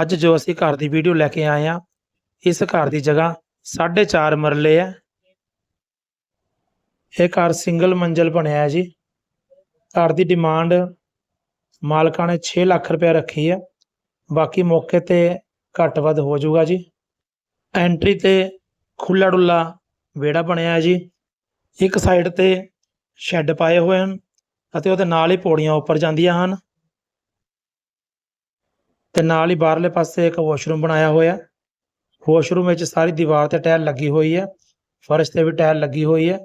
ਅੱਜ ਜੋ ਅਸੀਂ ਘਰ ਦੀ ਵੀਡੀਓ ਲੈ ਕੇ ਆਏ ਆ ਇਸ ਘਰ ਦੀ ਜਗ੍ਹਾ 4.5 ਮਰਲੇ ਹੈ ਇਹ ਘਰ ਸਿੰਗਲ ਮੰਜ਼ਲ ਬਣਿਆ ਹੈ ਜੀ। ਘਰ ਦੀ ਡਿਮਾਂਡ ਮਾਲਕਾਂ ਨੇ 6 ਲੱਖ ਰੁਪਏ ਰੱਖੀ ਹੈ ਬਾਕੀ ਮੌਕੇ ਤੇ ਘੱਟ ਵੱਧ ਹੋ ਜਾਊਗਾ ਜੀ। ਐਂਟਰੀ ਤੇ ਖੁੱਲਾ ਡੁੱਲਾ ਵਿਹੜਾ ਬਣਿਆ ਹੈ ਜੀ। ਇੱਕ ਸਾਈਡ ਤੇ ਸ਼ੈੱਡ ਪਾਏ ਹੋਏ ਹਨ ਅਤੇ ਉਹਦੇ ਨਾਲ ਹੀ ਪੌੜੀਆਂ ਉੱਪਰ ਜਾਂਦੀਆਂ ਹਨ। ਤੇ ਨਾਲ ਹੀ ਬਾਹਰਲੇ ਪਾਸੇ ਇੱਕ ਵਾਸ਼ਰੂਮ ਬਣਾਇਆ ਹੋਇਆ। ਵਾਸ਼ਰੂਮ ਵਿੱਚ ਸਾਰੀ ਦੀਵਾਰ ਤੇ ਟਾਇਲ ਲੱਗੀ ਹੋਈ ਹੈ। ਫਰਸ਼ ਤੇ ਵੀ ਟਾਇਲ ਲੱਗੀ ਹੋਈ ਹੈ।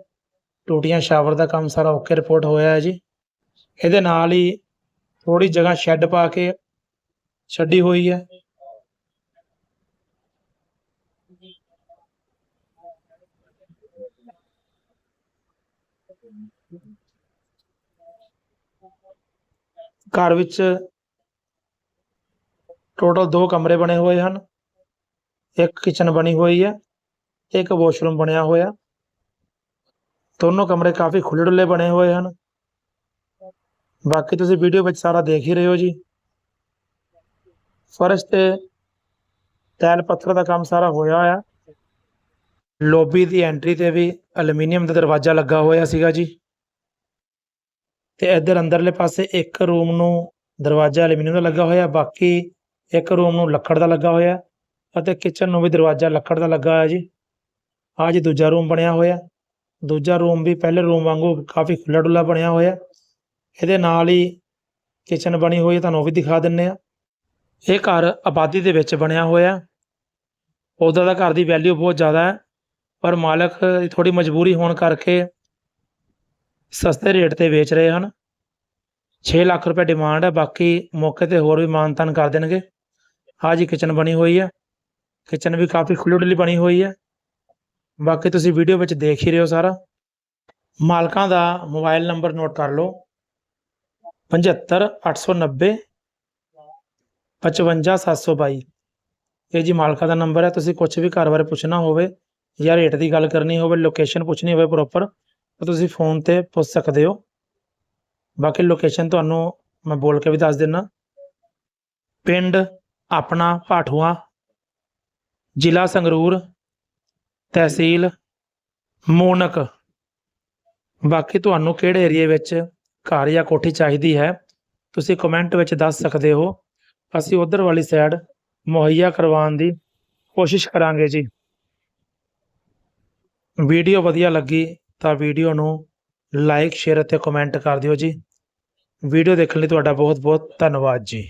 ਟੂਟੀਆਂ ਸ਼ਾਵਰ ਦਾ ਕੰਮ ਸਾਰਾ ਓਕੇ ਰਿਪੋਰਟ ਹੋਇਆ ਹੈ ਜੀ। ਇਹਦੇ ਨਾਲ ਹੀ ਥੋੜੀ ਜਗ੍ਹਾ ਸ਼ੈੱਡ ਪਾ ਕੇ ਛੱਡੀ ਹੋਈ ਹੈ। ਘਰ ਵਿੱਚ ਟੋਟਲ ਦੋ ਕਮਰੇ ਬਣੇ ਹੋਏ ਹਨ। ਇੱਕ ਕਿਚਨ ਬਣੀ ਹੋਈ ਹੈ, ਇੱਕ ਵਾਸ਼ਰੂਮ ਬਣਿਆ ਹੋਇਆ। ਦੋਨੋਂ ਕਮਰੇ ਕਾਫੀ ਖੁੱਲ੍ਹੇ ਡੁੱਲੇ ਬਣੇ ਹੋਏ ਹਨ। ਬਾਕੀ ਤੁਸੀਂ ਵੀਡੀਓ ਵਿੱਚ ਸਾਰਾ ਦੇਖ ਹੀ ਰਹੇ ਹੋ ਜੀ। ਫਰਸ਼ ਤੇ ਟਾਇਲ ਪੱਥਰ ਦਾ ਕੰਮ ਸਾਰਾ ਹੋਇਆ ਹੋਇਆ। ਲੌਬੀ ਦੀ ਐਂਟਰੀ ਤੇ ਵੀ ਐਲੂਮੀਨੀਅਮ ਦਾ ਦਰਵਾਜ਼ਾ ਲੱਗਾ ਹੋਇਆ ਸੀਗਾ ਜੀ। ਤੇ ਇੱਧਰ ਅੰਦਰਲੇ ਪਾਸੇ ਇੱਕ ਰੂਮ ਨੂੰ ਦਰਵਾਜ਼ਾ ਐਲੂਮੀਨੀਅਮ ਦਾ ਲੱਗਾ ਹੋਇਆ। ਬਾਕੀ ਇੱਕ ਰੂਮ ਨੂੰ ਲੱਕੜ ਦਾ ਲੱਗਾ ਹੋਇਆ ਅਤੇ ਕਿਚਨ ਨੂੰ ਵੀ ਦਰਵਾਜ਼ਾ ਲੱਕੜ ਦਾ ਲੱਗਾ ਹੋਇਆ ਜੀ। ਆਹ ਜੀ ਦੂਜਾ ਰੂਮ ਬਣਿਆ ਹੋਇਆ। ਦੂਜਾ ਰੂਮ ਵੀ ਪਹਿਲੇ ਰੂਮ ਵਾਂਗੂ ਕਾਫੀ ਖੁੱਲ੍ਹਾ ਡੁੱਲਾ ਬਣਿਆ ਹੋਇਆ। ਇਹਦੇ ਨਾਲ ਹੀ ਕਿਚਨ ਬਣੀ ਹੋਈ ਤੁਹਾਨੂੰ ਉਹ ਵੀ ਦਿਖਾ ਦਿੰਨੇ ਆ। ਇਹ ਘਰ ਆਬਾਦੀ ਦੇ ਵਿੱਚ ਬਣਿਆ ਹੋਇਆ। ਉਹਦਾ ਦਾ ਘਰ ਦੀ ਵੈਲਿਊ ਬਹੁਤ ਜ਼ਿਆਦਾ ਹੈ, ਪਰ ਮਾਲਕ ਦੀ ਥੋੜੀ ਮਜਬੂਰੀ ਹੋਣ ਕਰਕੇ ਸਸਤੇ ਰੇਟ ਤੇ ਵੇਚ ਰਹੇ ਹਨ। 6 ਲੱਖ ਰੁਪਏ ਡਿਮਾਂਡ ਹੈ, ਬਾਕੀ ਮੌਕੇ ਤੇ ਹੋਰ ਵੀ ਮਾਨਤਾਨ ਕਰ ਦੇਣਗੇ। ਆਹ ਜੀ ਕਿਚਨ ਬਣੀ ਹੋਈ ਹੈ ਕਿਚਨ ਵੀ ਕਾਫੀ ਖੁੱਲ੍ਹੀ ਡੁੱਲੀ ਬਣੀ ਹੋਈ ਹੈ ਬਾਕੀ ਤੁਸੀਂ ਵੀਡੀਓ ਵਿੱਚ ਦੇਖ ਹੀ ਰਹੇ ਹੋ ਸਾਰਾ। ਮਾਲਕਾਂ ਦਾ ਮੋਬਾਈਲ ਨੰਬਰ ਨੋਟ ਕਰ ਲਓ। 75 890 55722 ਇਹ ਜੀ ਮਾਲਕਾਂ ਦਾ ਨੰਬਰ ਹੈ ਤੁਸੀਂ ਕੁਝ ਵੀ ਘਰ ਬਾਰੇ ਪੁੱਛਣਾ ਹੋਵੇ ਜਾਂ ਰੇਟ ਦੀ ਗੱਲ ਕਰਨੀ ਹੋਵੇ ਲੋਕੇਸ਼ਨ ਪੁੱਛਣੀ ਹੋਵੇ ਪ੍ਰੋਪਰ ਤਾਂ ਤੁਸੀਂ ਫੋਨ ਤੇ ਪੁੱਛ ਸਕਦੇ ਹੋ। ਬਾਕੀ ਲੋਕੇਸ਼ਨ ਤੁਹਾਨੂੰ ਮੈਂ ਬੋਲ ਕੇ ਵੀ ਦੱਸ ਦਿੰਨਾ। ਪਿੰਡ ਆਪਣਾ ਭਾਠੂਆ ਜ਼ਿਲ੍ਹਾ ਸੰਗਰੂਰ, ਤਹਿਸੀਲ ਮੋਨਕ। ਬਾਕੀ ਤੁਹਾਨੂੰ ਕਿਹੜੇ ਏਰੀਏ ਵਿੱਚ ਘਰ ਜਾਂ ਕੋਠੀ ਚਾਹੀਦੀ ਹੈ, ਤੁਸੀਂ ਕਮੈਂਟ ਵਿੱਚ ਦੱਸ ਸਕਦੇ ਹੋ। ਅਸੀਂ ਉਧਰ ਵਾਲੀ ਸਾਈਡ ਮੁਹੱਈਆ ਕਰਵਾਉਣ ਦੀ ਕੋਸ਼ਿਸ਼ ਕਰਾਂਗੇ ਜੀ। ਵੀਡੀਓ ਵਧੀਆ ਲੱਗੀ ਤਾਂ ਵੀਡੀਓ ਨੂੰ ਲਾਈਕ ਸ਼ੇਅਰ ਅਤੇ ਕਮੈਂਟ ਕਰ ਦਿਓ ਜੀ। ਵੀਡੀਓ ਦੇਖਣ ਲਈ ਤੁਹਾਡਾ ਬਹੁਤ ਬਹੁਤ ਧੰਨਵਾਦ ਜੀ।